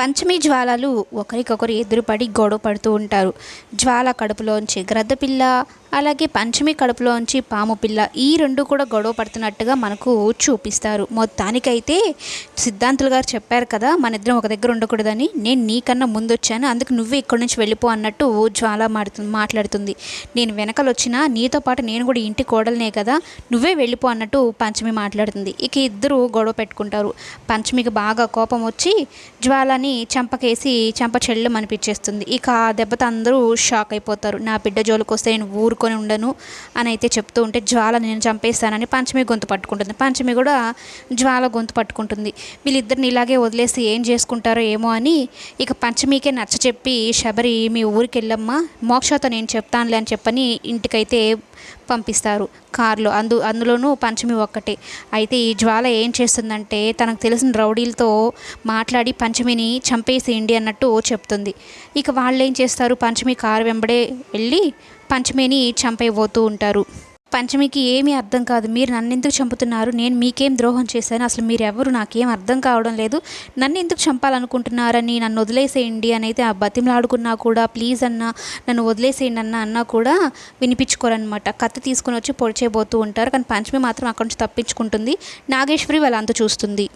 పంచమి జ్వాలలు ఒకరికొకరు ఎదురుపడి గొడవ పడుతూ ఉంటారు. జ్వాల కడుపులోంచి గ్రద్దపిల్ల అలాగే పంచమి కడుపులోంచి పాము పిల్ల ఈ రెండు కూడా గొడవ పడుతున్నట్టుగా మనకు చూపిస్తారు. మొత్తానికైతే సిద్ధాంతులు గారు చెప్పారు కదా మన ఇద్దరం ఒక దగ్గర ఉండకూడదని. నేను నీకన్నా ముందు వచ్చాను అందుకు నువ్వే ఇక్కడి నుంచి వెళ్ళిపో అన్నట్టు జ్వాల మాడుతుంది మాట్లాడుతుంది. నేను వెనకలు వచ్చినా నీతో పాటు నేను కూడా ఇంటి కోడలనే కదా నువ్వే వెళ్ళిపో అన్నట్టు పంచమి మాట్లాడుతుంది. ఇక ఇద్దరు గొడవ పెట్టుకుంటారు. పంచమికి బాగా కోపం వచ్చి జ్వాలని చంపకేసి చంప చెల్లెం అనిపించేస్తుంది. ఇక ఆ దెబ్బతో అందరూ షాక్ అయిపోతారు. నా బిడ్డ జోలికి వస్తే నేను ఊరుకొని ఉండను అని అయితే చెప్తూ ఉంటే జ్వాల నేను చంపేస్తానని పంచమి గొంతు పట్టుకుంటుంది. పంచమి కూడా జ్వాల గొంతు పట్టుకుంటుంది. వీళ్ళిద్దరిని ఇలాగే వదిలేసి ఏం చేసుకుంటారో ఏమో అని ఇక పంచమికే నచ్చ చెప్పి శబరి మీ ఊరికి వెళ్ళమ్మా మోక్షతో నేను చెప్తానులే అని చెప్పని ఇంటికైతే పంపిస్తారు కారులో. అందు అందులోనూ పంచమి ఒక్కటే. అయితే ఈ జ్వాల ఏం చేస్తుందంటే తనకు తెలిసిన రౌడీలతో మాట్లాడి పంచమిని చంపేసేయండి అన్నట్టు చెప్తుంది. ఇక వాళ్ళు ఏం చేస్తారు? పంచమి కారు వెంబడే వెళ్ళి పంచమిని చంపేయబోతూ ఉంటారు. పంచమికి ఏమీ అర్థం కాదు. మీరు నన్ను ఎందుకు చంపుతున్నారు? నేను మీకేం ద్రోహం చేశాను? అసలు మీరు ఎవరు నాకేం అర్థం కావడం లేదు. నన్ను ఎందుకు చంపాలనుకుంటున్నారని నన్ను వదిలేసేయండి అని అయితే ఆ బతిమలాడుకున్నా కూడా ప్లీజ్ అన్న నన్ను వదిలేసేయండి అన్న అన్నా కూడా వినిపించుకోరనమాట కత్తి తీసుకొని వచ్చి పొడిచేయబోతూ ఉంటారు. కానీ పంచమి మాత్రం అక్కడి నుంచి తప్పించుకుంటుంది. నాగేశ్వరి వాళ్ళంతా చూస్తుంది.